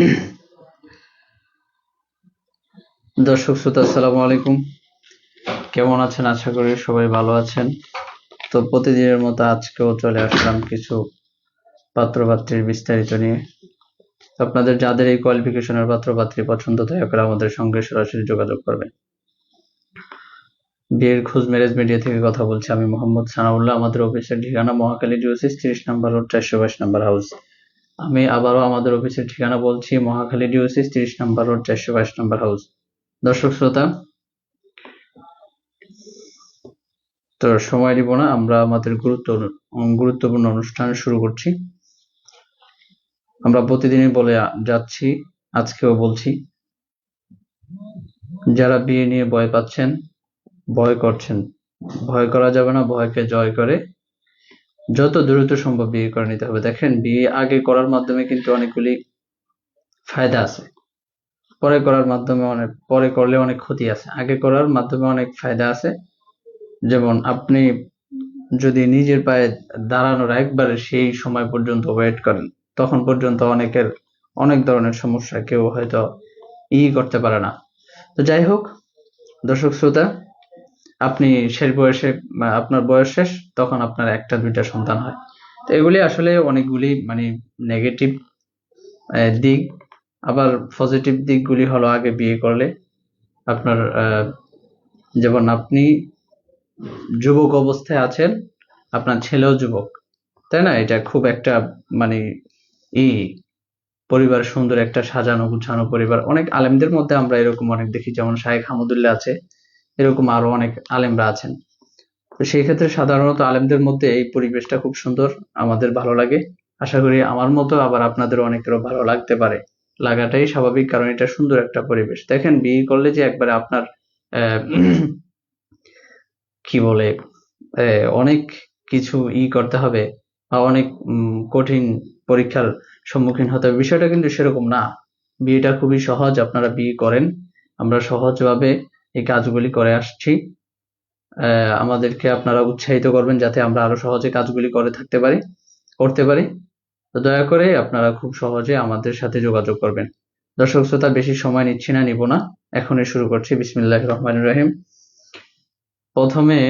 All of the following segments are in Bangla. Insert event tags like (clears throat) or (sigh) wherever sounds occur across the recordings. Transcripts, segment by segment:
(clears throat) দর্শক শ্রোতা, আসসালামু আলাইকুম। কেমন আছেন? আশা করি সবাই ভালো আছেন। তো প্রতিদিনের মতো আজকেও চলে আসলাম কিছু পাত্রপাত্রীর বিস্তারিত নিয়ে। আপনাদের যাদের এই কোয়ালিফিকেশনের পাত্রপাত্রী পছন্দ, দয়া করে আমাদের সঙ্গে সরাসরি যোগাযোগ করবেন। বিয়ের খোঁজ ম্যারেজ মিডিয়া থেকে কথা বলছি আমি মোহাম্মদ সানাউল্লাহ। আমাদের অফিসের ঠিকানা মহাকালী ডিওসিস তিরিশ নম্বর রোড, চারশো বাইশ নম্বর হাউস। আমি আবারও আমাদের অফিসের ঠিকানা বলছি, মহাখালী ডিওসিস তিরিশ নম্বর রোড, চারশো বাইশ নম্বর হাউস। দর্শক শ্রোতা, তো সময় দিব না, আমরা আমাদের গুরুত্ব, গুরুত্বপূর্ণ অনুষ্ঠান শুরু করছি। আমরা প্রতিদিনই বলে যাচ্ছি, আজকেও বলছি, যারা বিয়ে নিয়ে ভয় পাচ্ছেন, ভয় করছেন। ভয় করা যাবে না, ভয়কে জয় করে যত দ্রুত সম্ভব বিয়ে করে নিতে হবে। দেখেন, বিয়ে আগে করার মাধ্যমে কিন্তু অনেকগুলি ফায়দা আছে। পরে করার মাধ্যমে অনেক, পরে করলে অনেক ক্ষতি আছে। আগে করার মাধ্যমে অনেক ফায়দা আছে। যেমন আপনি যদি নিজের পায়ে দাঁড়ানোর একবারে সেই সময় পর্যন্ত ওয়েট করেন, তখন পর্যন্ত অনেকের, অনেক ধরনের সমস্যা কেউ হয়তো ই করতে পারে না। তো যাই হোক, দর্শক শ্রোতা আপনি শেষ বয়সে আপনার বয়স শেষ, তখন আপনার একটা, দুইটা সন্তান হয়। তো এগুলি আসলে অনেকগুলি মানে নেগেটিভ দিক। আবার পজিটিভ দিকগুলি হলো আগে বিয়ে করলে আপনার যেমন আপনি যুবক অবস্থায় আছেন, আপনার ছেলেও যুবক। তাই না? এটা খুব একটা মানে ই, পরিবার সুন্দর একটা সাজানো গুছানো পরিবার। অনেক আলেমদের মধ্যে আমরা এরকম অনেক দেখি, যেমন শাহেখ হামদুল্লাহ আছে। এরকম আরও অনেক আলেমরা আছেন। তো সেই ক্ষেত্রে সাধারণত আলেমদের মধ্যে এই পরিবেশটা খুব সুন্দর, আমাদের ভালো লাগে। আশা করি আমার মতো আবার আপনাদের অনেকেরও ভালো লাগতে পারে। লাগাটাই স্বাভাবিক, কারণ এটা সুন্দর একটা পরিবেশ। দেখেন, বিয়ে করলে যে একবারে আপনার কি বলে অনেক কিছু ই করতে হবে বা অনেক কঠিন পরীক্ষার সম্মুখীন হতে হবে। বিষয়টা কিন্তু সেরকম না। বিয়েটা খুবই সহজ, আপনারা বিয়ে করেন। আমরা সহজভাবে এই কাজগুলি করে আসছি। আমাদেরকে আপনারা উৎসাহিত করবেন যাতে আমরা আরও সহজে কাজগুলি করে থাকতে পারি, করতে পারি। তো দয়া করে আপনারা খুব সহজে আমাদের সাথে যোগাযোগ করবেন। দর্শক শ্রোতা, বেশি সময় নিচ্ছি না, নিব না। এখনই শুরু করছি। বিসমিল্লাহ রহমান রহিম। প্রথমে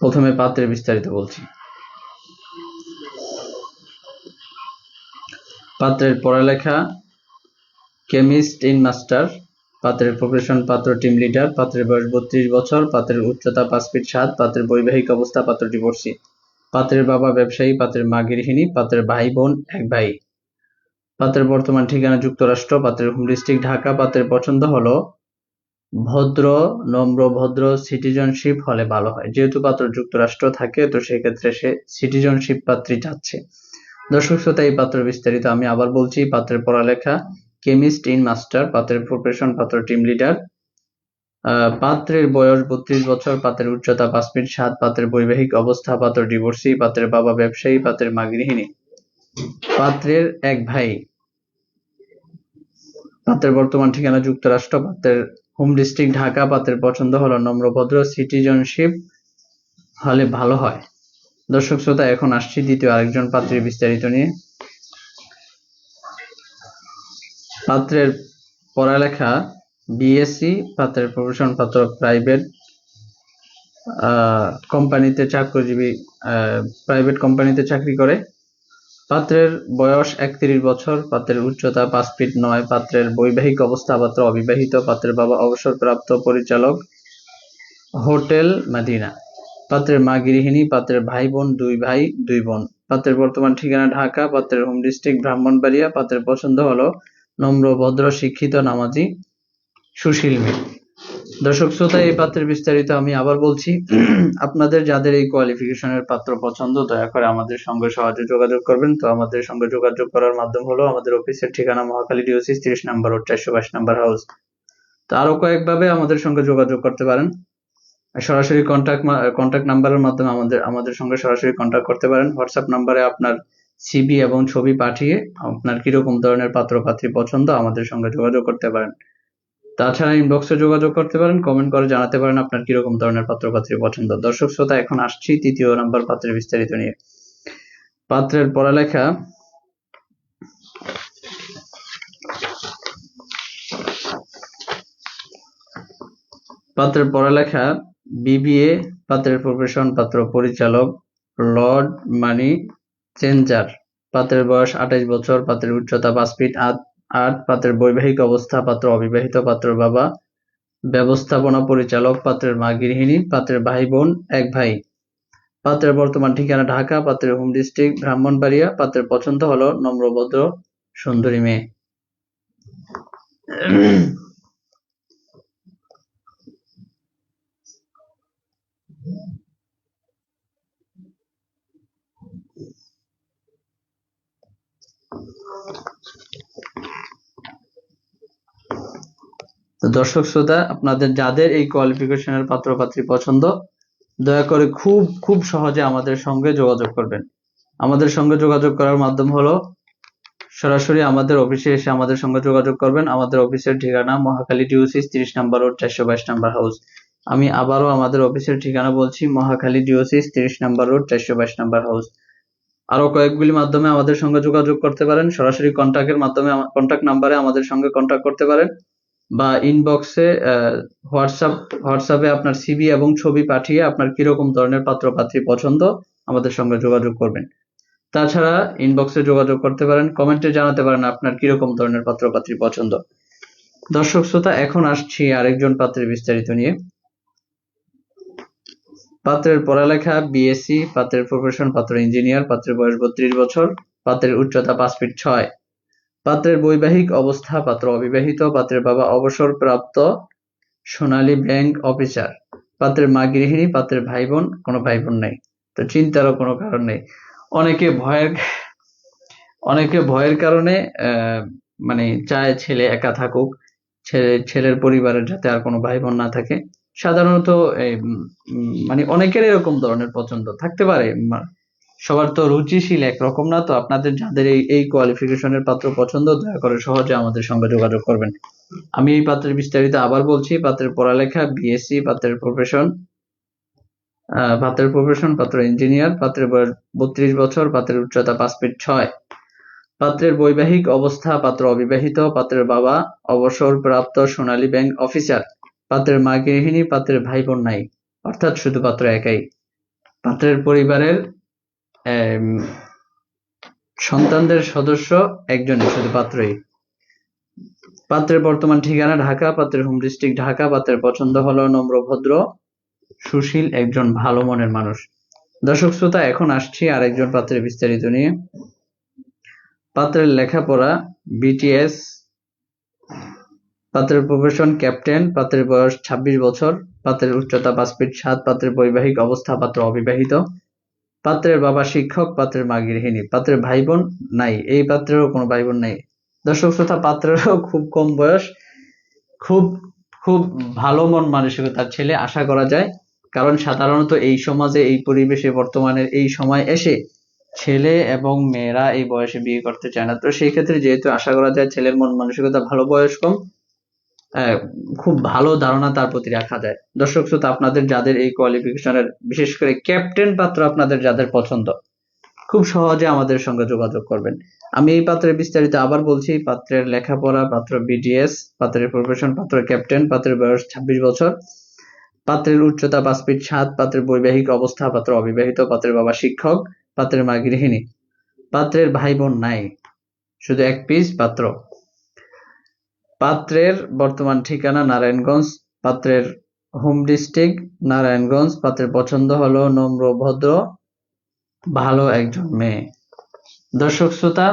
প্রথমে পাত্রের বিস্তারিত বলছি। পাত্রের পড়ালেখা, কেমিস্ট ইন মাস্টার, পাত্রের প্রফেশন পাত্র টিম লিডার, পাত্রের বয়স বত্রিশ বছর, পাত্রের উচ্চতা পাঁচ ফিট সাত, পাত্রের বৈবাহিক অবস্থা পাত্র ডিভোর্সি পাত্রের বাবা ব্যবসায়ী, পাত্রের মা গৃহিণী, পাত্রের ভাই বোন এক ভাই। পাত্রের বর্তমান ঠিকানা যুক্তরাষ্ট্র, পাত্রের হোম ডিস্ট্রিক্ট ঢাকা, পাত্রের পছন্দ হলো ভদ্র, নম্র, ভদ্র, সিটিজেনশিপ হলে ভালো হয়। যেহেতু পাত্র যুক্তরাষ্ট্র থাকে, তো সেক্ষেত্রে সে সিটিজেনশিপ পাত্রী চাচ্ছে দর্শক শ্রোতা, এই পাত্র বিস্তারিত আমি আবার বলছি পাত্রের পড়ালেখা, কেমিস্ট ইন মাস্টার, পাত্রের প্রফেশন পাত্র টিম লিডার পাত্রের বয়স বত্রিশ বছর, পাত্রের উচ্চতা পাঁচ ফিট সাত, পাত্রের বৈবাহিক অবস্থা পাত্র ডিভোর্সি পাত্রের বাবা ব্যবসায়ী, পাত্রের মা গৃহিণী পাত্রের এক ভাই। পাত্রের বর্তমান ঠিকানা যুক্তরাষ্ট্র, পাত্রের হোম ডিস্ট্রিক্ট ঢাকা, পাত্রের পছন্দ হলো নম্রভদ্র সিটিজনশিপ হলে ভালো হয়। দর্শক শ্রোতা, এখন আসছি দ্বিতীয় আরেকজন পাত্রের বিস্তারিত নিয়ে। পাত্রের পড়ালেখা বিএসসি পাত্রের প্রফেশন পাত্র প্রাইভেট কোম্পানিতে চাকরিজীবী প্রাইভেট কোম্পানিতে চাকরি করে। পাত্রের বয়স একত্রিশ বছর, পাত্রের উচ্চতা পাঁচ ফিট নয়, পাত্রের বৈবাহিক অবস্থা পাত্র অবিবাহিত, পাত্রের বাবা অবসরপ্রাপ্ত পরিচালক, হোটেল, মাদিনা। পাত্রের মা গৃহিণী, পাত্রের ভাই বোন, দুই ভাই, দুই বোন। পাত্রের বর্তমান ঠিকানা ঢাকা, পাত্রের হোম ডিস্ট্রিক্ট ব্রাহ্মণবাড়িয়া, পাত্রের পছন্দ হলো নম্র, ভদ্র, শিক্ষিত, নামাজি, সুশীল মেয়ে। দর্শক শ্রোতা, এই পাত্রের বিস্তারিত আমি আবার বলছি, আপনাদের যাদের এই কোয়ালিফিকেশনের পাত্র পছন্দ, দয়া করে আমাদের সঙ্গে সহজে যোগাযোগ করবেন। তো আমাদের সঙ্গে যোগাযোগ করার মাধ্যম হলো আমাদের অফিসের ঠিকানা মহাকালী ডিওসিস, তিরিশ নাম্বার ও চারশো বাইশ নাম্বার হাউস। তো আরও কয়েকভাবে আমাদের সঙ্গে যোগাযোগ করতে পারেন। সরাসরি কন্ট্যাক্ট কন্ট্যাক্ট নাম্বারের মাধ্যমে আমাদের আমাদের সঙ্গে সরাসরি কন্ট্যাক্ট করতে পারেন। হোয়াটসঅ্যাপ নাম্বারে আপনার সিবি এবং ছবি পাঠিয়ে আপনার কীরকম ধরনের পাত্র পাত্রী পছন্দ আমাদের সঙ্গে যোগাযোগ করতে পারেন। তাছাড়া ইনবক্সে যোগাযোগ করতে পারেন কমেন্ট করে জানাতে পারেন আপনার কীরকম ধরনের পাত্রপাত্রী পছন্দ। দর্শক শ্রোতা, এখন আসছি তৃতীয় নাম্বার পাত্রের বিস্তারিত নিয়ে। পাত্রের পড়ালেখা। পাত্রের পড়ালেখা বিবিএ পাত্রের প্রফেশন পাত্র পরিচালক, লর্ড মানি চেঞ্জার। পাত্রের বয়স আঠাইশ বছর, পাত্রের উচ্চতা পাঁচ ফিট আট আট, পাত্রের বৈবাহিক অবস্থা, পাত্র অবিবাহিত, পাত্র বাবা, ব্যবস্থাপনা পরিচালক, পাত্রের মা গৃহিণী, পাত্রের ভাই বোন, এক ভাই। পাত্রের বর্তমান ঠিকানা ঢাকা, পাত্রের হোম ডিস্ট্রিক্ট ব্রাহ্মণবাড়িয়া, পাত্রের পছন্দ হলো নম্রভদ্র সুন্দরী মেয়ে। দর্শক শ্রোতা, আপনাদের যাদের এই কোয়ালিফিকেশনের পাত্রপাত্রী পছন্দ, দয়া করে খুব খুব সহজে আমাদের সঙ্গে যোগাযোগ করবেন। আমাদের সঙ্গে যোগাযোগ করার মাধ্যম হলো, সরাসরি আমাদের অফিসে এসে আমাদের সঙ্গে যোগাযোগ করবেন। আমাদের অফিসের ঠিকানা মহাখালী ডিওসিস তিরিশ নাম্বার রোড চারশো বাইশ নাম্বার হাউস আমি আবারও আমাদের অফিসের ঠিকানা বলছি, মহাখালী ডিওসিস তিরিশ নাম্বার রোড চারশো বাইশ নাম্বার হাউস আরও কয়েকগুলি মাধ্যমে আমাদের সঙ্গে যোগাযোগ করতে পারেন। সরাসরি কন্ট্যাক্টের মাধ্যমে কন্ট্যাক্ট নাম্বারে আমাদের সঙ্গে কন্ট্যাক্ট করতে পারেন। বা ইনবক্সে হোয়াটসঅ্যাপ হোয়াটসঅ্যাপে আপনার সিভি এবং ছবি পাঠিয়ে আপনার কীরকম ধরনের পাত্রপাত্রী পছন্দ আমাদের সঙ্গে যোগাযোগ করবেন। তাছাড়া ইনবক্সে যোগাযোগ করতে পারেন কমেন্টে জানাতে পারেন আপনার কীরকম ধরনের পাত্রপাত্রী পছন্দ। দর্শক শ্রোতা, এখন আসছি আরেকজন পাত্রের বিস্তারিত নিয়ে। পাত্রের পড়ালেখা বিএসসি পাত্রের প্রফেশন পাত্র ইঞ্জিনিয়ার পাত্রের বয়স বত্রিশ বছর, পাত্রের উচ্চতা পাঁচ ফিট ছয়। পাত্রের বৈবাহিক অবস্থা, পাত্র অবিবাহিত, পাত্রের বাবা অবসরপ্রাপ্ত, সোনালী ব্যাংক অফিসার, পাত্রের মা গৃহিণী, পাত্রের ভাই বোন কোনো ভাই বোন নেই। তো চিন্তারও কোনো কারণ নেই। অনেকে ভয়ের অনেকে ভয়ের কারণে মানে চায় ছেলে একা থাকুক, ছেলে, ছেলের পরিবারের যাতে আর কোনো ভাই বোন না থাকে। সাধারণত মানে অনেকের এরকম ধরনের পছন্দ থাকতে পারে। সবার তো রুচিশীল একরকম না, তো আপনাদের যাদের এই এই কোয়ালিফিকেশনের পাত্র পছন্দ, দয়া করে সহজে আমাদের সঙ্গে যোগাযোগ করবেন। আমি এই পাত্রের বিস্তারিত আবার বলছি, পাত্রের পড়ালেখা বিএসসি পাত্রের প্রফেশন পাত্রের প্রফেশন পাত্র ইঞ্জিনিয়ার পাত্রের বয়স বত্রিশ বছর, পাত্রের উচ্চতা পাঁচ ফিট ছয়। পাত্রের বৈবাহিক অবস্থা, পাত্র অবিবাহিত, পাত্রের বাবা অবসরপ্রাপ্ত সোনালী ব্যাংক অফিসার পাত্রের মা গৃহিণী, পাত্রের ভাই বোন নাই, অর্থাৎ শুধু পাত্র একাই। পাত্রের পরিবারের সন্তানদের সদস্য একজনই শুধু পাত্রই। পাত্রের বর্তমান ঠিকানা ঢাকা, পাত্রের হোম ডিস্ট্রিক্ট ঢাকা, পাত্রের পছন্দ হলো নম্র ভদ্র সুশীল একজন ভালো মনের মানুষ। দর্শক শ্রোতা, এখন আসছি আরেকজন পাত্রের বিস্তারিত নিয়ে। পাত্রের লেখাপড়া বিটিএস পাত্রের প্রফেশন ক্যাপ্টেন পাত্রের বয়স ২৬ বছর, পাত্রের উচ্চতা পাঁচ ফিট সাত, পাত্রের বৈবাহিক অবস্থা পাত্র অবিবাহিত। পাত্রের বাবা শিক্ষক, পাত্রের মা গৃহিণী, পাত্রের ভাই বোন নাই, এই পাত্রেরও কোনো ভাই বোন নাই। দর্শক শ্রোতা, পাত্রেরও খুব কম বয়স, খুব খুব ভালো মন মানসিকতার ছেলে, আশা করা যায়। কারণ সাধারণত এই সমাজে, এই পরিবেশে বর্তমানের এই সময় এসে ছেলে এবং মেয়েরা এই বয়সে বিয়ে করতে চায় না। তো সেই ক্ষেত্রে যেহেতু আশা করা যায় ছেলের মন মানসিকতা ভালো, বয়স কম খুব ভালো ধারণা তার প্রতি রাখা যায়। দর্শক শ্রোতা, আপনাদের যাদের এই কোয়ালিফিকেশনের বিশেষ করে ক্যাপ্টেন পাত্র আপনাদের যাদের পছন্দ, খুব সহজে আমাদের সঙ্গে যোগাযোগ করবেন। আমি এই পাত্রের বিস্তারিত আবার বলছি পাত্রের লেখাপড়া পাত্র বিডিএস পাত্রের প্রফেশন পাত্র ক্যাপ্টেন পাত্রের বয়স ছাব্বিশ বছর। পাত্রের উচ্চতা পাঁচ ফিট সাত, পাত্রের বৈবাহিক অবস্থা পাত্র অবিবাহিত, পাত্রের বাবা শিক্ষক, পাত্রের মা গৃহিণী। পাত্রের ভাই বোন নাই, শুধু এক পিস পাত্র। পাত্রের বর্তমান ঠিকানা নারায়ণগঞ্জ, পাত্রের হোম ডিস্ট্রিক্ট নারায়ণগঞ্জ, পাত্রের পছন্দ হলো নম্র, ভদ্র, ভালো একজন মেয়ে। দর্শক শ্রোতা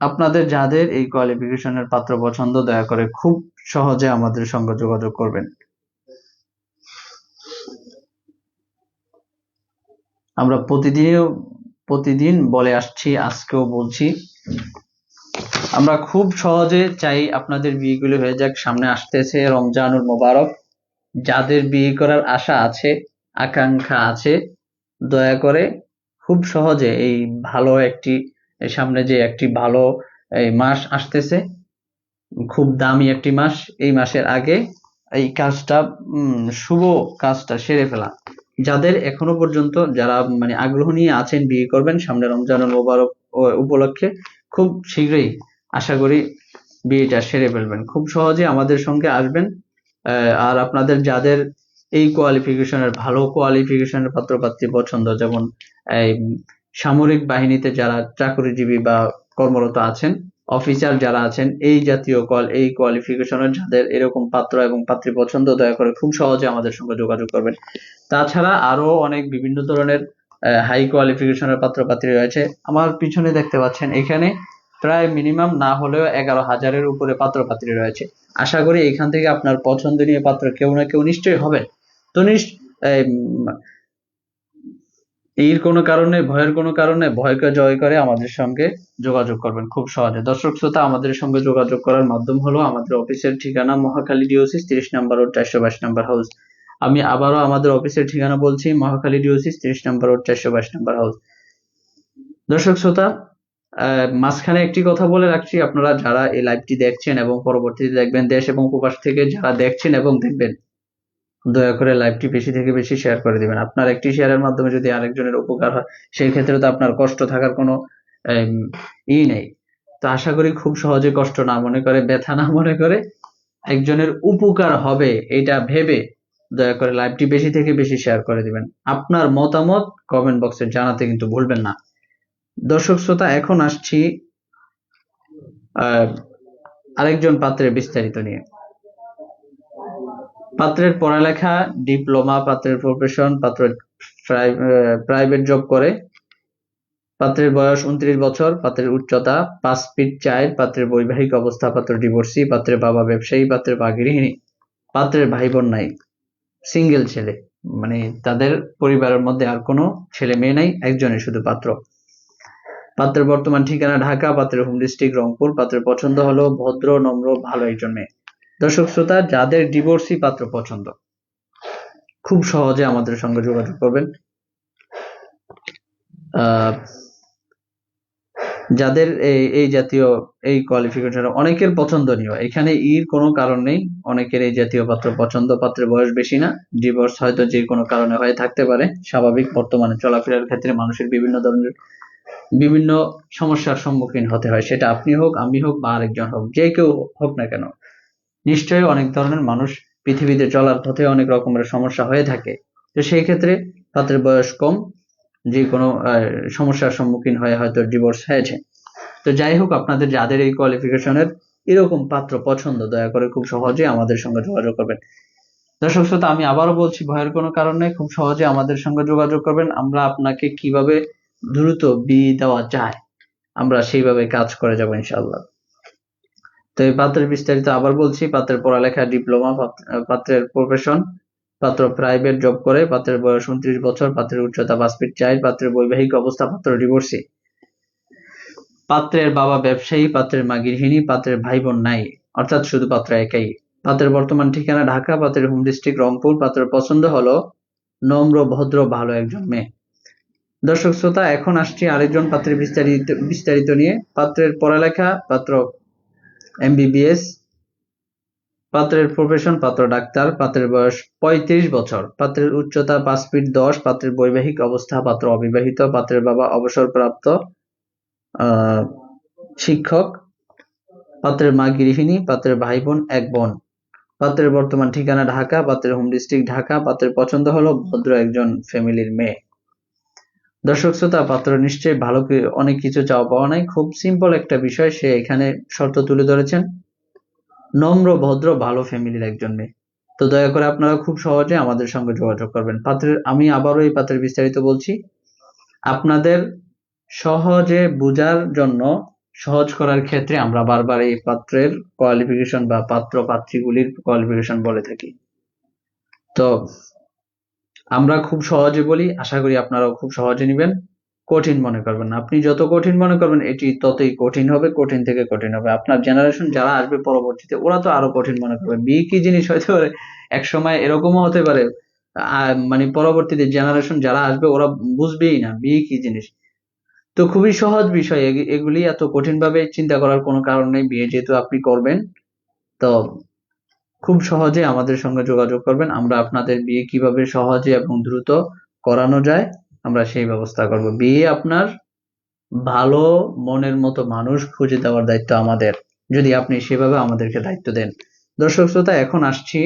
আপনাদের যাদের এই কোয়ালিফিকেশনের পাত্র পছন্দ, দয়া করে খুব সহজে আমাদের সঙ্গে যোগাযোগ করবেন। আমরা প্রতিদিনও প্রতিদিন বলে আসছি, আজকেও বলছি। আমরা খুব সহজে চাই আপনাদের বিয়েগুলো হয়ে যাক, সামনে আসতেছে রমজানুল মোবারক। যাদের বিয়ে করার আশা আছে, আকাঙ্ক্ষা আছে, দয়া করে খুব সহজে এই ভালো একটি সামনে যে একটি ভালো, এই মাস আসতেছে, খুব দামি একটি মাস, এই মাসের আগে এই কাজটা শুভ কাজটা সেরে ফেলা। যাদের এখনও পর্যন্ত যারা মানে আগ্রহ নিয়ে আছেন বিয়ে করবেন সামনে রমজানুল মোবারক উপলক্ষে, খুব শীঘ্রই আশা করি বিয়েটা সেরে ফেলবেন। খুব সহজে আমাদের সঙ্গে আসবেন আর আপনাদের যাদের এই কোয়ালিফিকেশনের ভালো কোয়ালিফিকেশনের পাত্রপাত্রী পছন্দ, যেমন এই সামরিক বাহিনীতে যারা চাকরিজীবী বা কর্মরত আছেন অফিসার যারা আছেন, এই জাতীয় কল এই কোয়ালিফিকেশনের যাদের এরকম পাত্র এবং পাত্রী পছন্দ, দয়া করে খুব সহজে আমাদের সঙ্গে যোগাযোগ করবেন। তাছাড়া আরও অনেক বিভিন্ন ধরনের হাই কোয়ালিফিকেশনের পাত্র পাত্রী রয়েছে। আমার পিছনে দেখতে পাচ্ছেন এখানে প্রায় মিনিমাম না হলেও এগারো হাজারের উপরে পাত্র পাত্রী রয়েছে। আশা করি এখান থেকে আপনার পছন্দনীয় পাত্র কেউ না কেউ নিশ্চয়ই হবে তো এর কোনো কারণে, ভয়ের কোনো কারণে ভয়কে জয় করে আমাদের সঙ্গে যোগাযোগ করবেন খুব সহজে। দর্শক শ্রোতা, আমাদের সঙ্গে যোগাযোগ করার মাধ্যম হলো আমাদের অফিসের ঠিকানা মহাখালী ডিওসিস তিরিশ নম্বর ও চারশো বাইশ নাম্বার হাউস। আমি আবারও আমাদের অফিসের ঠিকানা বলছি, মহাখালী ডিওসিস তিরিশ নম্বর ও চারশো বাইশ নম্বর হাউস। দর্শক শ্রোতা মাঝখানে একটি কথা বলে রাখছি, আপনারা যারা এই লাইভটি দেখছেন এবং পরবর্তীতে দেখবেন, দেশ এবং প্রবাস থেকে যারা দেখছেন এবং দেখবেন, দয়া করে লাইভটি বেশি থেকে বেশি শেয়ার করে দিবেন। আপনার একটি শেয়ারের মাধ্যমে যদি আরেকজনের উপকার হয়, সেই ক্ষেত্রে তো আপনার কষ্ট থাকার কোনো ই নেই। তো আশা করি খুব সহজে কষ্ট না মনে করে, ব্যথা না মনে করে একজনের উপকার হবে, এটা ভেবে দয়া করে লাইভটি বেশি থেকে বেশি শেয়ার করে দিবেন। আপনার মতামত কমেন্ট বক্সে জানাতে কিন্তু ভুলবেন না। দর্শক শ্রোতা, এখন আসছি আরেকজন পাত্রের বিস্তারিত নিয়ে। পাত্রের পড়ালেখা, ডিপ্লোমা, পাত্রের প্রফেশন পাত্র প্রাইভেট জব করে। পাত্রের বয়স উনত্রিশ বছর, পাত্রের উচ্চতা পাঁচ ফিট চার, পাত্রের বৈবাহিক অবস্থা পাত্র ডিভোর্সি পাত্রের বাবা ব্যবসায়ী, পাত্রের মা গৃহিণী পাত্রের ভাই বোন নাই সিঙ্গেল ছেলে। মানে তাদের পরিবারের মধ্যে আর কোনো ছেলে মেয়ে নাই একজনের শুধু পাত্র। পাত্রের বর্তমান ঠিকানা ঢাকা, পাত্রের হোম ডিস্ট্রিক্ট রংপুর। পাত্রের পছন্দ হলো ভদ্র, নম্র, ভালো একজন মেয়ে। দর্শক শ্রোতা, যাদের ডিভোর্সি পাত্র পছন্দ, খুব সহজে আমাদের সঙ্গে যোগাযোগ করবেন। যাদের এই এই জাতীয়, এই কোয়ালিফিকেশন অনেকের পছন্দনীয়। এখানে ইর কোনো কারণ নেই। অনেকের এই জাতীয় পাত্র পছন্দ, পাত্রের বয়স বেশি না। ডিভোর্স হয়তো যে কোনো কারণে হয়ে থাকতে পারে। স্বাভাবিক বর্তমানে চলাফেরার ক্ষেত্রে মানুষের বিভিন্ন ধরনের বিভিন্ন সমস্যার সম্মুখীন হতে হয়। সেটা আপনি হোক, আমি হোক বা আরেকজন হোক, যে কেউ হোক না কেন, নিশ্চয়ই অনেক ধরনের মানুষ পৃথিবীতে চলার পথে অনেক রকমের সমস্যা হয়ে থাকে। তো সেই ক্ষেত্রে তাদের বয়স কম, যে কোনো সমস্যার সম্মুখীন হয়ে হয়তো ডিভোর্স হয়েছে। তো যাই হোক, আপনাদের যাদের এই কোয়ালিফিকেশনের এরকম পাত্র পছন্দ, দয়া করে খুব সহজে আমাদের সঙ্গে যোগাযোগ করবেন। দর্শক শ্রোতা, আমি আবারও বলছি, ভয়ের কোনো কারণ খুব সহজে আমাদের সঙ্গে যোগাযোগ করবেন। আমরা আপনাকে কীভাবে দ্রুত বিয়ে দেওয়া যায়, আমরা সেইভাবে কাজ করে যাব ইনশাল্লাহ তো এই পাত্রের বিস্তারিত আবার বলছি, পাত্রের পড়ালেখা, ডিপ্লোমা পাত্রের প্রফেশন পাত্র প্রাইভেট জব করে, পাত্রের বয়স উনত্রিশ বছর, পাত্রের উচ্চতা পাঁচ ফিট পাত্রের বৈবাহিক অবস্থা পাত্র ডিভোর্সি পাত্রের বাবা ব্যবসায়ী, পাত্রের মা গৃহিণী, পাত্রের ভাই বোন নাই, অর্থাৎ শুধু পাত্র একাই। পাত্রের বর্তমান ঠিকানা ঢাকা, পাত্রের হোম ডিস্ট্রিক্ট রংপুর, পাত্রের পছন্দ হলো নম্র, ভদ্র, ভালো একজন মেয়ে। দর্শক শ্রোতা, এখন আসছি আরেকজন পাত্রের বিস্তারিত বিস্তারিত নিয়ে। পাত্রের পড়ালেখা, পাত্র এমবিবিএস, পাত্রের প্রফেশন, পাত্র ডাক্তার, পাত্রের বয়স পঁয়ত্রিশ বছর। পাত্রের উচ্চতা পাঁচ ফিট দশ, পাত্রের বৈবাহিক অবস্থা, পাত্র অবিবাহিত, পাত্রের বাবা অবসরপ্রাপ্ত শিক্ষক, পাত্রের মা গৃহিণী, পাত্রের ভাই বোন, এক বোন। পাত্রের বর্তমান ঠিকানা ঢাকা, পাত্রের হোম ডিস্ট্রিক্ট ঢাকা, পাত্রের পছন্দ হলো ভদ্র একজন ফ্যামিলির মেয়ে। দর্শক শ্রোতা, পাত্র নিশ্চয়ই ভালো অনেক কিছু চাওয়া পাওয়া নাই। খুব সিম্পল একটা বিষয়, সে এখানে শর্ত তুলে ধরেছেন। নম্র, ভদ্র, ভালো ফ্যামিলির একজন মেয়ে। তো দয়া করে আপনারা খুব সহজে আমাদের সঙ্গে যোগাযোগ করবেন। পাত্রের, আমি আবারও এই পাত্রের বিস্তারিত বলছি। আপনাদের সহজে বোঝার জন্য, সহজ করার ক্ষেত্রে আমরা বারবার এই পাত্রের কোয়ালিফিকেশন বা পাত্র পাত্রীগুলির কোয়ালিফিকেশন বলে থাকি। তো আমরা খুব সহজে বলি, আশা করি আপনারাও খুব সহজে নেবেন। কঠিন মনে করবেন আপনি যত কঠিন মনে করবেন, এটি ততই কঠিন হবে, কঠিন থেকে কঠিন হবে। আপনার জেনারেশন যারা আসবে পরবর্তীতে, ওরা তো আরও কঠিন মনে করবে। বিয়ে কি জিনিস হতে পারে? এক সময় এরকমও হতে পারে। মানে পরবর্তীতে জেনারেশন যারা আসবে, ওরা বুঝবেই না বিয়ে কি জিনিস। তো খুবই সহজ বিষয় এগুলি। এত কঠিন ভাবে চিন্তা করার কোনো কারণ নেই। বিয়ে যেহেতু আপনি করবেন, তো খুব সহজে আমাদের সঙ্গে যোগাযোগ করবেন। আমরা আপনাদের বিয়ে কীভাবে সহজে এবং দ্রুত করানো যায়, আমরা সেই ব্যবস্থা করব। বিয়ে আপনার ভালো মনের মতো মানুষ খুঁজে দেওয়ার দায়িত্ব আমাদের। যদি আপনি সেভাবে আমাদেরকে দায়িত্ব দেন। দর্শক শ্রোতা, এখন আসছি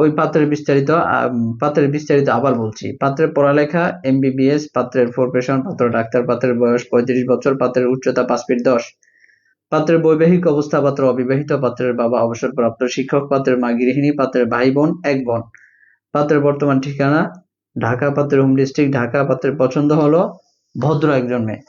ওই পাত্রের বিস্তারিত পাত্রের বিস্তারিত আবার বলছি। পাত্রের পড়ালেখা এমবিবিএস পাত্রের প্রফেশন পাত্র ডাক্তার, পাত্রের বয়স পঁয়ত্রিশ বছর, পাত্রের উচ্চতা পাঁচ ফিট দশ। পাত্রের বৈবাহিক অবস্থা পাত্র, অবিবাহিত পাত্রের বাবা অবসরপ্রাপ্ত শিক্ষক পাত্রের মা গৃহিণী পাত্রের ভাই বোন, এক বোন। পাত্রের বর্তমান ঠিকানা, ঢাকা পাত্রের হোম ডিস্ট্রিক্ট, ঢাকা পাত্রের পছন্দ হলো ভদ্র একজন মেয়ে।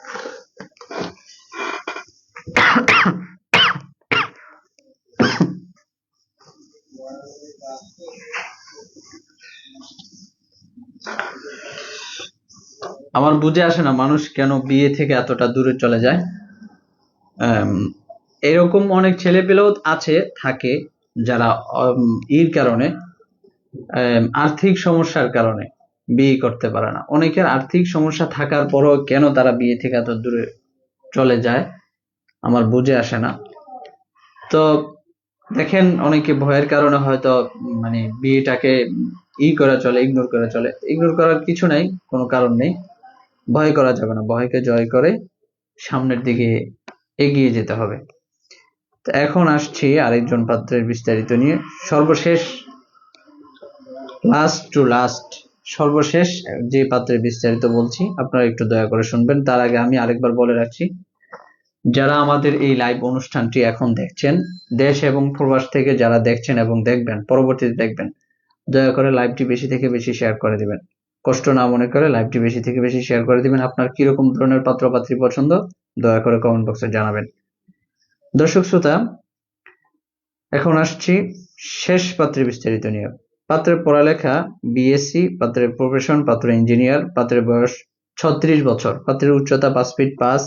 আমার বুঝে আসে না মানুষ কেন বিয়ে থেকে এতটা দূরে চলে যায়। এরকম অনেক ছেলে পেলেও আছে, থাকে, যারা ইর কারণে আর্থিক সমস্যার কারণে বিয়ে করতে পারে না। অনেকের আর্থিক সমস্যা থাকার পরও কেন তারা বিয়ে থেকে এত দূরে চলে যায়, আমার বুঝে আসে না। তো দেখেন, অনেকে ভয়ের কারণে হয়তো মানে বিয়েটাকে ই করে চলে ইগনোর করে চলে। ইগনোর করার কিছু নাই, কোনো কারণ নেই। ভয় করা যাবে না। ভয়কে জয় করে সামনের দিকে এগিয়ে যেতে হবে। এখন আসছি আরেকজন পাত্রের বিস্তারিত নিয়ে। সর্বশেষ লাস্ট টু লাস্ট সর্বশেষ যে পাত্রের বিস্তারিত বলছি, আপনারা একটু দয়া করে শুনবেন। তার আগে আমি আরেকবার বলে রাখছি, যারা আমাদের এই লাইভ অনুষ্ঠানটি এখন দেখছেন, দেশ এবং প্রবাস থেকে যারা দেখছেন এবং দেখবেন, পরবর্তীতে দেখবেন, দয়া করে লাইভটি বেশি থেকে বেশি শেয়ার করে দিবেন। কষ্ট না মনে করে লাইভটি বেশি থেকে বেশি শেয়ার করে দিবেন। আপনার কীরকম ধরনের পাত্র পাত্রী পছন্দ, দয়া করে কমেন্ট বক্সে জানাবেন। দর্শক শ্রোতা, এখন আসছি শেষ পাত্রের বিস্তারিত নিয়ে। পাত্রের পড়ালেখা বিএসসি পাত্রের প্রফেশন পাত্র ইঞ্জিনিয়ার পাত্রের বয়স ছত্রিশ বছর। পাত্রের উচ্চতা পাঁচ ফিট পাঁচ,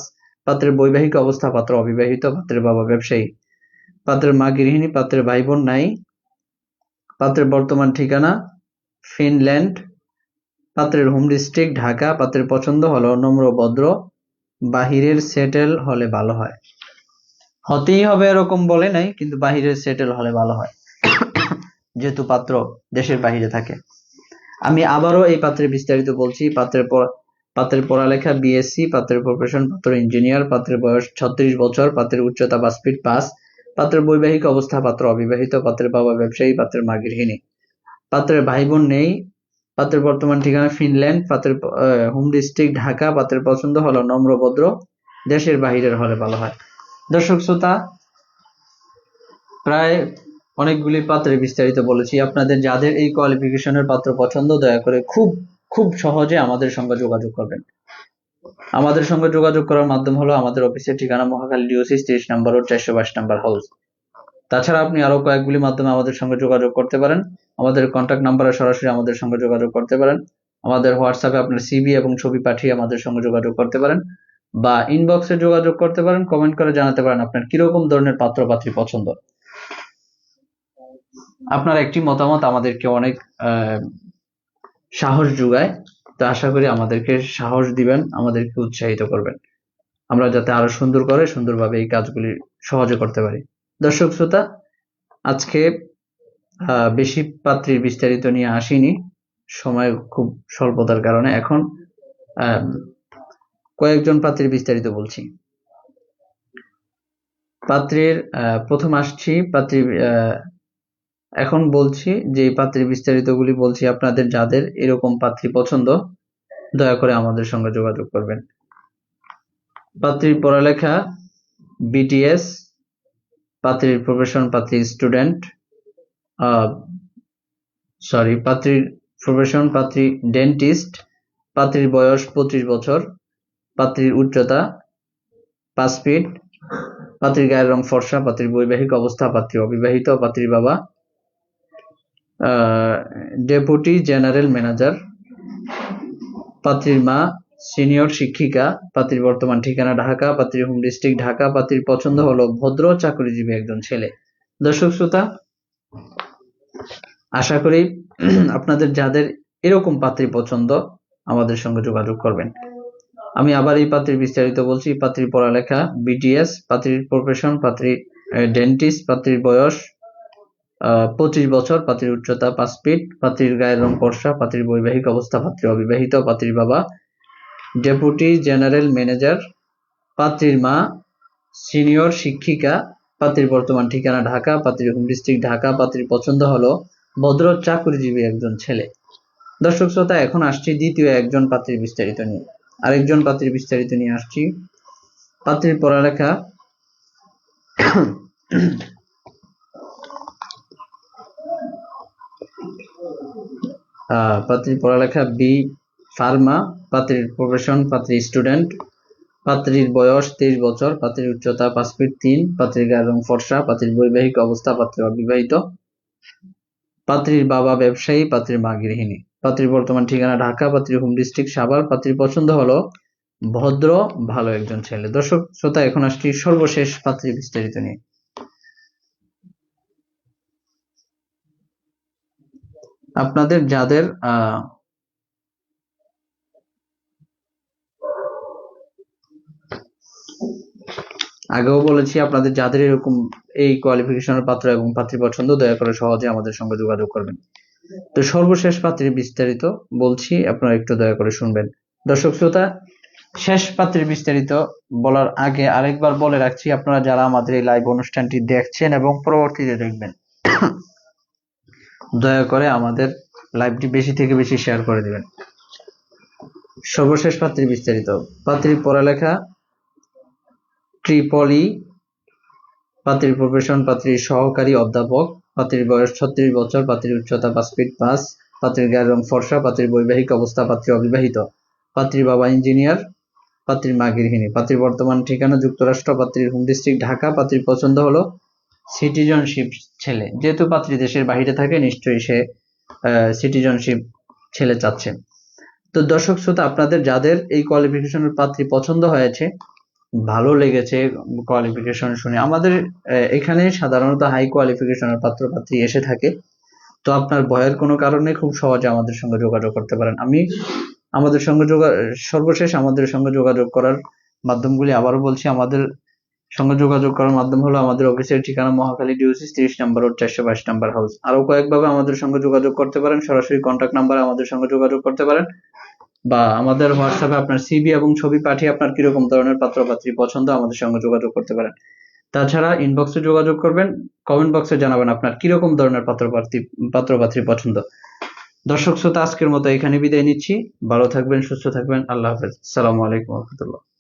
পাত্রের বৈবাহিক অবস্থা পাত্র অবিবাহিত, পাত্রের বাবা ব্যবসায়ী। পাত্রের মা গৃহিণী, পাত্রের ভাই বোন নাই। পাত্রের বর্তমান ঠিকানা, ফিনল্যান্ড পাত্রের হোম ডিস্ট্রিক্ট ঢাকা পাত্রের পছন্দ হলো নম্র, ভদ্র, বাহিরের সেটেল হলে ভালো হয়। হতেই হবে এরকম বলে নাই, কিন্তু বাহিরের সেটেল হলে ভালো হয়। যেহেতু পাত্র দেশের বাহিরে থাকে। আমি আবারও এই পাত্রে বিস্তারিত বলছি, পাত্রের পাত্রের পড়ালেখা বিএসসি পাত্রের প্রফেশন পাত্র ইঞ্জিনিয়ার পাত্রের বয়স ছত্রিশ বছর, পাত্রের উচ্চতা পাঁচ ফিট পাঁচ, পাত্রের বৈবাহিক অবস্থা পাত্র অবিবাহিত, পাত্রের বাবা ব্যবসায়ী, পাত্রের মা গৃহিণী। পাত্রের ভাই বোন নেই পাত্রের বর্তমান ঠিকানা ফিনল্যান্ড, পাত্রের হোম ডিস্ট্রিক্ট ঢাকা, পাত্রের পছন্দ হলো নম্রভদ্র, দেশের বাহিরের হলে ভালো হয়। দর্শক শ্রোতা, প্রায় অনেকগুলি পাত্রে বিস্তারিত বলেছি। আপনাদের যাদের এই কোয়ালিফিকেশনের পাত্র পছন্দ, দয়া করে খুব খুব সহজে আমাদের সঙ্গে যোগাযোগ করবেন। আমাদের সঙ্গে যোগাযোগ করার মাধ্যম হলো আমাদের অফিসের ঠিকানা মহাখালী ডিওসি তিরিশ নম্বর ও চারশো বাইশ নম্বর হাউস তাছাড়া আপনি আরও কয়েকগুলি মাধ্যমে আমাদের সঙ্গে যোগাযোগ করতে পারেন। আমাদের কন্ট্যাক্ট নাম্বারে সরাসরি আমাদের সঙ্গে যোগাযোগ করতে পারেন। আমাদের হোয়াটসঅ্যাপে আপনার সিবি এবং ছবি পাঠিয়ে আমাদের সঙ্গে যোগাযোগ করতে পারেন বা ইনবক্সে যোগাযোগ করতে পারেন কমেন্ট করে জানাতে পারেন আপনার কীরকম ধরনের পাত্র পাত্রী পছন্দ। আপনার একটি মতামত আমাদেরকে অনেক সাহস যোগায়, তো আশা করি আমাদেরকে সাহস দিবেন, আমাদেরকে উৎসাহিত করবেন। আমরা যাতে আরও সুন্দর করে, সুন্দরভাবে এই কাজগুলি সহজে করতে পারি। দর্শক শ্রোতা আজকে বেশি পাত্রীর বিস্তারিত নিয়ে আসিনি। সময় খুব স্বল্পতার কারণে এখন কয়েকজন পাত্রীর বিস্তারিত বলছি। পাত্রীর প্রথম আসছি পাত্রীর আহ, এখন বলছি যে পাত্রীর বিস্তারিতগুলি বলছি আপনাদের যাদের এরকম পাত্রী পছন্দ দয়া করে আমাদের সঙ্গে যোগাযোগ করবেন। পাত্রীর পড়ালেখা বিটিএস পাত্রীর প্রফেশন পাত্রী স্টুডেন্ট সরি পাত্রীর প্রফেশন পাত্রী ডেন্টিস্ট পাত্রীর বয়স পঁচিশ বছর, পাত্রীর উচ্চতা পাঁচ ফিট পাত্রীর গায়ের রং ফর্সা, পাত্রীর বৈবাহিক অবস্থা, পাত্রী অবিবাহিত, পাত্রীর বাবা ডেপুটি জেনারেল ম্যানেজার পাত্রীর মা সিনিয়র শিক্ষিকা, পাত্রীর বর্তমান ঠিকানা ঢাকা, পাত্রীর হোম ডিস্ট্রিক্ট ঢাকা, পাত্রীর পছন্দ হলো ভদ্র, চাকরিজীবী একজন ছেলে। দর্শক শ্রোতা, আশা করি (clears throat) আপনাদের যাদের এরকম পাত্রী পছন্দ, আমাদের সঙ্গে যোগাযোগ করবেন। আমি আবার এই পাত্রীর বিস্তারিত বলছি, পাত্রীর পড়ালেখা বিটিএস পাত্রীর প্রফেশন পাত্রী ডেন্টিস্ট পাত্রীর বয়স পঁচিশ বছর, পাত্রীর উচ্চতা পাঁচ ফিট পাত্রীর গায়ের রং ফর্সা, পাত্রীর বৈবাহিক অবস্থা, পাত্রী অবিবাহিত, পাত্রীর বাবা ডেপুটি জেনারেল ম্যানেজার, পাত্রীর মা, সিনিয়র শিক্ষিকা, পাত্রীর বর্তমান ঠিকানা ঢাকা, পাত্রীর হোম ডিস্ট্রিক্ট ঢাকা, পাত্রীর পছন্দ হলো ভদ্র চাকরিজীবী একজন ছেলে। দর্শক শ্রোতা, এখন আসছি দ্বিতীয় একজন পাত্রীর বিস্তারিত নিয়ে। আরেকজন পাত্রীর বিস্তারিত নিয়ে আসছি। পাত্রীর পড়ালেখা পাত্রীর পড়ালেখা বি ফার্মা, পাত্রীর প্রফেশন পাত্রী স্টুডেন্ট পাত্রীর বয়স তেইশ বছর, পাত্রীর উচ্চতা পাঁচ ফিট তিন, পাত্রীর গায়ের রং ফর্সা, পাত্রীর বৈবাহিক অবস্থা পাত্রী অবিবাহিত, পাত্রীর বাবা ব্যবসায়ী, পাত্রীর মা গৃহিণী। পাত্রীর বর্তমান ঠিকানা ঢাকা, পাত্রীর হোম ডিস্ট্রিক্ট সাভার, পাত্রীর পছন্দ হলো ভদ্র, ভালো একজন ছেলে। দর্শক, শ্রোতা, এখন আসছি সর্বশেষ পাত্রী বিস্তারিত নিয়ে। আপনাদের যাদের, আহ আগেও বলেছি, আপনাদের যাদের এরকম এই কোয়ালিফিকেশনের পাত্র এবং পাত্রী পছন্দ, দয়া করে সহজে আমাদের সঙ্গে যোগাযোগ করবেন। তো সর্বশেষ পাত্রীর বিস্তারিত বলছি, আপনারা একটু দয়া করে শুনবেন। দর্শক শ্রোতা, শেষ পাত্রীর বিস্তারিত বলার আগে আরেকবার বলে রাখছি, আপনারা যারা আমাদের এই লাইভ অনুষ্ঠানটি দেখছেন এবং পরবর্তীতে দেখবেন, দয়া করে আমাদের লাইভটি বেশি থেকে বেশি শেয়ার করে দিবেন। সর্বশেষ পাত্রী বিস্তারিত। পাত্রীর পড়ালেখা ট্রিপলি পাত্রীর প্রফেশন পাত্রীর সহকারী অধ্যাপক, পাত্রীর বয়স ছত্রিশ বছর, পাত্রীর উচ্চতা পাঁচ ফিট পাঁচ, পাত্রীর গায়ের রং ফর্সা, পাত্রীর বৈবাহিক অবস্থা পাত্রী অবিবাহিত, পাত্রীর বাবা ইঞ্জিনিয়ার, পাত্রীর মা গৃহিণী, পাত্রীর বর্তমান ঠিকানা যুক্তরাষ্ট্র, পাত্রীর হোম ডিস্ট্রিক্ট ঢাকা, পাত্রীর পছন্দ হলো সিটিজনশিপ ছেলে। যেহেতু পাত্রী দেশের বাইরে থাকে, নিশ্চয়ই সে সিটিজনশিপ ছেলে চাচ্ছে। তো দর্শক শ্রোতা, আপনাদের যাদের এই কোয়ালিফিকেশনের পাত্রী পছন্দ হয়েছে ভালো লেগেছে কোয়ালিফিকেশন শুনে। আমাদের এখানে সাধারণত হাই কোয়ালিফিকেশনের পাত্র পাত্রী এসে থাকে। তো আপনার ভয়ের কোনো কারণে খুব সহজে আমাদের সঙ্গে যোগাযোগ করতে পারেন। আমি আমাদের সঙ্গে যোগা, সর্বশেষ আমাদের সঙ্গে যোগাযোগ করার মাধ্যমগুলি আবারও বলছি। আমাদের সঙ্গে যোগাযোগ করার মাধ্যম হলো আমাদের অফিসের ঠিকানা মহাখালী ডিউসিস তিরিশ নাম্বার রোড চারশো বাইশ নাম্বার হাউস আরও কয়েকভাবে আমাদের সঙ্গে যোগাযোগ করতে পারেন। সরাসরি কন্ট্যাক্ট নাম্বারে আমাদের সঙ্গে যোগাযোগ করতে পারেন। বা আমাদের হোয়াটসঅ্যাপে আপনার সিবি এবং ছবি পাঠিয়ে আপনার কীরকম ধরনের পাত্র পাত্রী পছন্দ আমাদের সঙ্গে যোগাযোগ করতে পারেন। তাছাড়া ইনবক্সে যোগাযোগ করবেন কমেন্ট বক্সে জানাবেন আপনার কীরকম ধরনের পাত্র পাত্রী পাত্র পাত্রী পছন্দ। দর্শক শ্রোতা, আজকের মতো এখানে বিদায় নিচ্ছি। ভালো থাকবেন, সুস্থ থাকবেন। আল্লাহ হাফেজ। সালামু আলাইকুম রহমতুল্লাহ।